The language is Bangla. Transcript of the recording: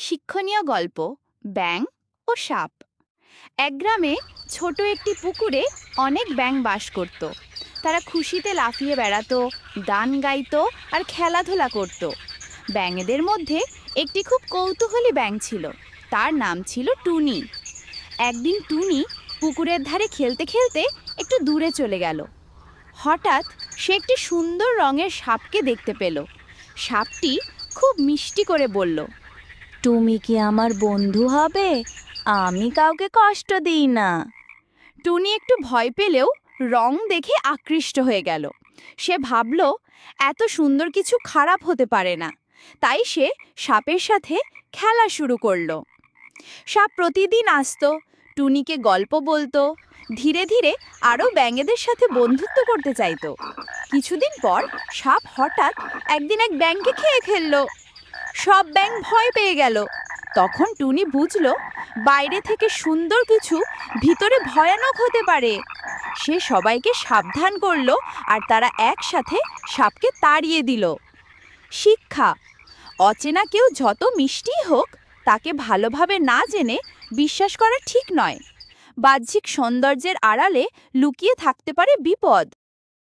শিক্ষণীয় গল্প ব্যাং ও সাপ। এক গ্রামে ছোট একটি পুকুরে অনেক ব্যাং বাস করত। তারা খুশিতে লাফিয়ে বেড়াতো, গান গাইতো আর খেলাধুলা করত। ব্যাঙেদের মধ্যে একটি খুব কৌতূহলী ব্যাং ছিল। তার নাম ছিল টুনি। একদিন টুনি পুকুরের ধারে খেলতে খেলতে একটু দূরে চলে গেল। হঠাৎ সে একটি সুন্দর রঙের সাপকে দেখতে পেল। সাপটি খুব মিষ্টি করে বলল তুমি কি আমার বন্ধু হবে? আমি কাউকে কষ্ট দিই না। টুনি একটু ভয় পেলেও রং দেখে আকৃষ্ট হয়ে গেল। সে ভাবল, এত সুন্দর কিছু খারাপ হতে পারে না। তাই সে সাপের সাথে খেলা শুরু করল। সাপ প্রতিদিন আসতো, টুনিকে গল্প বলতো, ধীরে ধীরে আরও ব্যাঙেদের সাথে বন্ধুত্ব করতে চাইতো। কিছুদিন পর সাপ হঠাৎ একদিন এক ব্যাঙকে খেয়ে ফেলল। সব ব্যাঙ ভয় পেয়ে গেল। তখন টুনি বুঝলো, বাইরে থেকে সুন্দর কিছু ভিতরে ভয়ানক হতে পারে। সে সবাইকে সাবধান করল আর তারা একসাথে সাপকে তাড়িয়ে দিল। শিক্ষা, অচেনা কেউ যত মিষ্টি হোক, তাকে ভালোভাবে না জেনে বিশ্বাস করা ঠিক নয়। বাহ্যিক সৌন্দর্যের আড়ালে লুকিয়ে থাকতে পারে বিপদ।